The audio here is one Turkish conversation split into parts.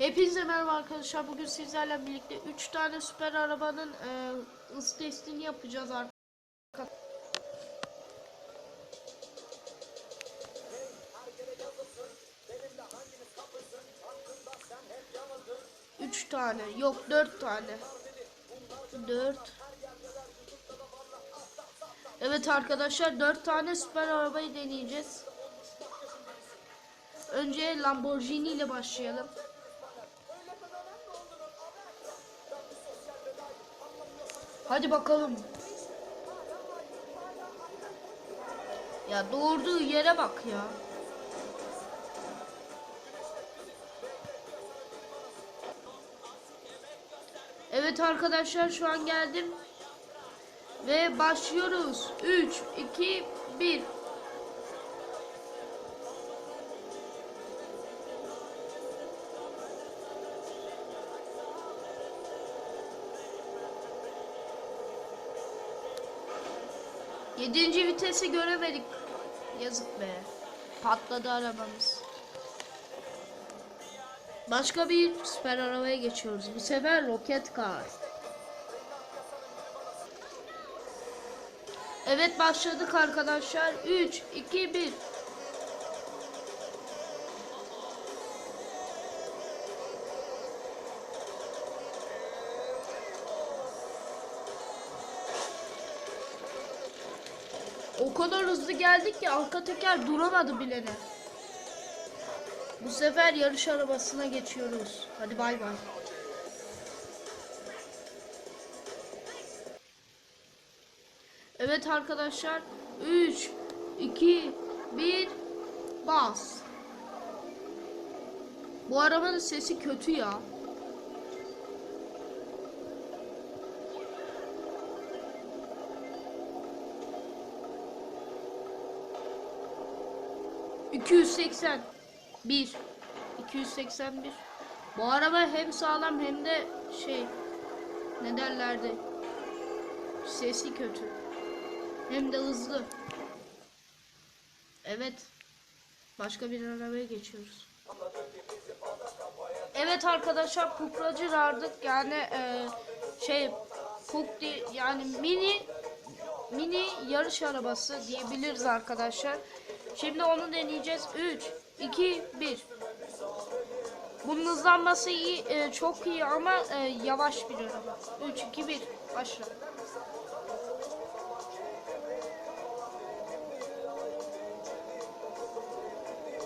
Hepinize merhaba arkadaşlar. Bugün sizlerle birlikte 3 tane süper arabanın e, hız testini yapacağız arkadaşlar. Üç tane. Yok dört tane. Dört. Evet arkadaşlar dört tane süper arabayı deneyeceğiz. Önce Lamborghini ile başlayalım. Hadi bakalım. Ya doğurduğu yere bak ya. Evet arkadaşlar şu an geldim. Ve başlıyoruz. 3, 2, 1. Yedinci vitesi göremedik. Yazık be. Patladı arabamız. Başka bir süper arabaya geçiyoruz. Bu sefer roket car. Evet başladık arkadaşlar. 3, 2, 1. O kadar hızlı geldik ki arka teker duramadı bilene. Bu sefer yarış arabasına geçiyoruz. Hadi bay bay. Evet arkadaşlar 3 2 1 bas. Bu arabanın sesi kötü ya. İki yüz seksen bir iki yüz seksen bir Bu araba hem sağlam hem de şey ne derlerdi sesi kötü hem de hızlı. Evet. Başka bir arabaya geçiyoruz. Evet arkadaşlar pukracı rardık yani e, şey puk di- yani mini mini yarış arabası diyebiliriz arkadaşlar. Şimdi onu deneyeceğiz. 3 2 1 Bunun hızlanması iyi, e, çok iyi ama e, yavaş bir araba. 3 2 1 başla.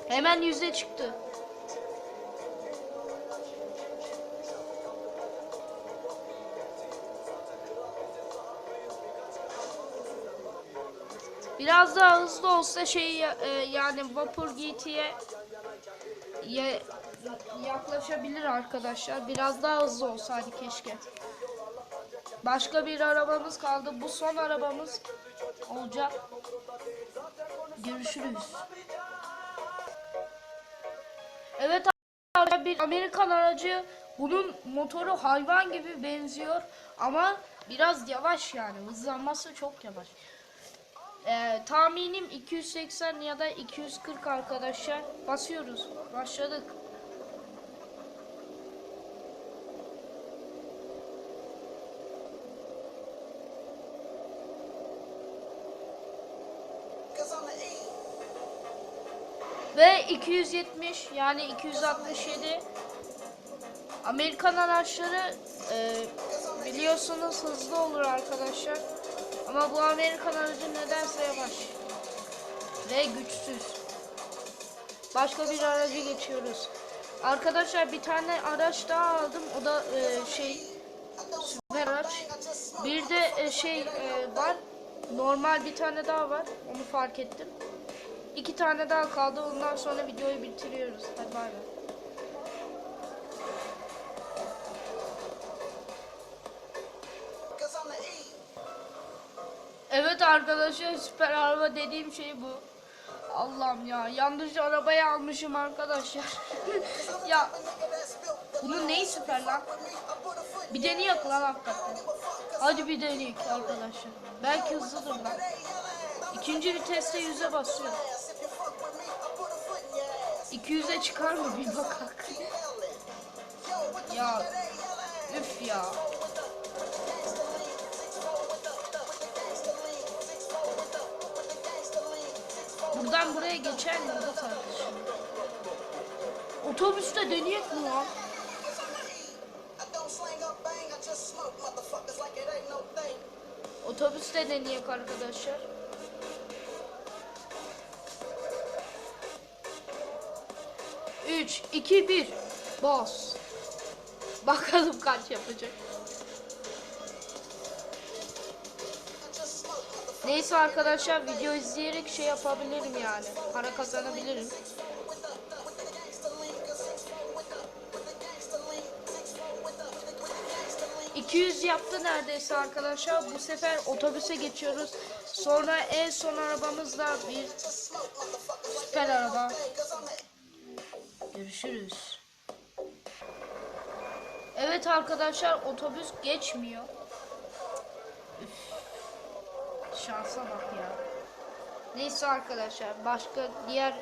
Hemen yüzde çıktı. Biraz daha hızlı olsa şey e, yani Vapur GT'ye ya- yaklaşabilir arkadaşlar. Biraz daha hızlı olsaydı keşke. Başka bir arabamız kaldı. Bu son arabamız olacak. Görüşürüz. Evet arkadaşlar bir Amerikan aracı bunun motoru hayvan gibi benziyor ama biraz yavaş yani hızlanması çok yavaş. Ee, tahminim 280 ya da 240 arkadaşlar. Basıyoruz. Başladık. Ve 270 yani 267 Amerikan araçları e, biliyorsunuz hızlı olur arkadaşlar. Ama bu Amerikan aracı nedense yavaş. Ve güçsüz. Başka bir aracı geçiyoruz. Arkadaşlar bir tane araç daha aldım. O da e, şey süper araç. Bir de e, şey e, var. Normal bir tane daha var. Onu fark ettim. İki tane daha kaldı. Ondan sonra videoyu bitiriyoruz. Hadi bay bay. Evet arkadaşlar süper araba dediğim şey bu. Allah'ım ya yanlış arabayı almışım arkadaşlar. ya bunun neyi süper lan? Bir deneyek lan hakikaten. Hadi bir deneyek arkadaşlar. Belki hızlıdır lan. İkinci viteste yüze basıyor. 200'e çıkar mı bir bakak. ya üf ya. Buradan buraya geçer mi? O da tartışılır. Otobüste deneyek mi lan? Otobüste deneyek arkadaşlar. Üç, iki, bir. Bas. Bakalım kaç yapacak. Neyse arkadaşlar video izleyerek şey yapabilirim yani. Para kazanabilirim. 200 yaptı neredeyse arkadaşlar. Bu sefer otobüse geçiyoruz. Sonra en son arabamızla bir süper araba. Görüşürüz. Evet arkadaşlar otobüs geçmiyor. Üf. Şansa bak ya. Neyse arkadaşlar başka diğer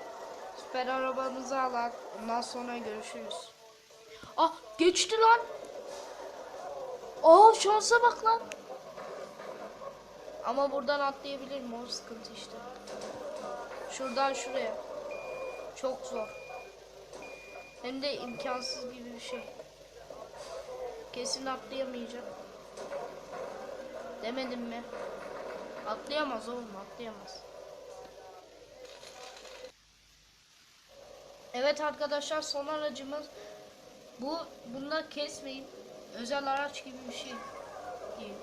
süper arabamızı alak. Ondan sonra görüşürüz. Ah geçti lan. Aa şansa bak lan. Ama buradan atlayabilirim o sıkıntı işte. Şuradan şuraya. Çok zor. Hem de imkansız gibi bir şey. Kesin atlayamayacak. Demedim mi? Atlayamaz oğlum atlayamaz. Evet arkadaşlar son aracımız bu bunda kesmeyin. Özel araç gibi bir şey. Değil.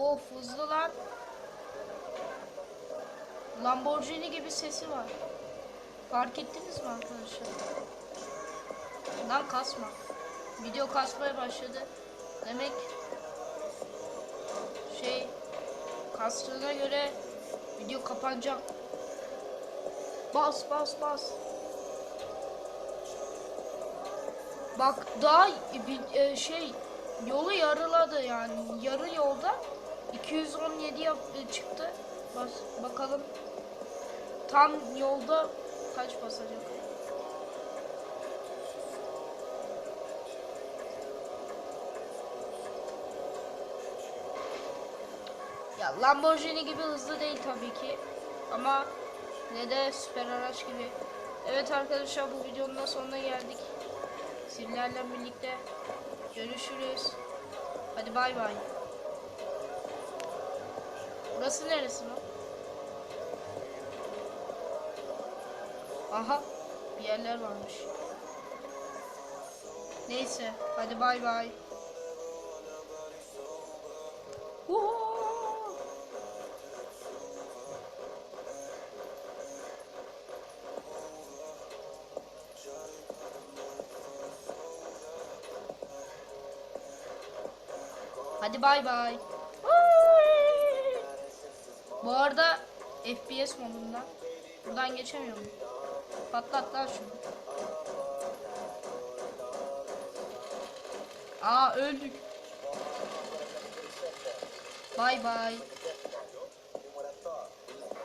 Of hızlı lan. Lamborghini gibi sesi var. Fark ettiniz mi arkadaşlar? Lan kasma. Video kasmaya başladı. Demek şey kastığına göre video kapanacak. Bas bas bas. Bak daha bir e, şey yolu yarıladı yani yarı yolda 217 yap, e, çıktı. Bas bakalım tam yolda kaç basacak. Ya Lamborghini gibi hızlı değil tabii ki. Ama ne de süper araç gibi. Evet arkadaşlar bu videonun da sonuna geldik. Sizlerle birlikte görüşürüz. Hadi bay bay. Burası neresi lan? Aha bir yerler varmış. Neyse hadi bay bay. Hadi bay bay. Bu arada FPS modunda. Buradan geçemiyorum. Patlat lan şunu. Aa öldük. Bay bay.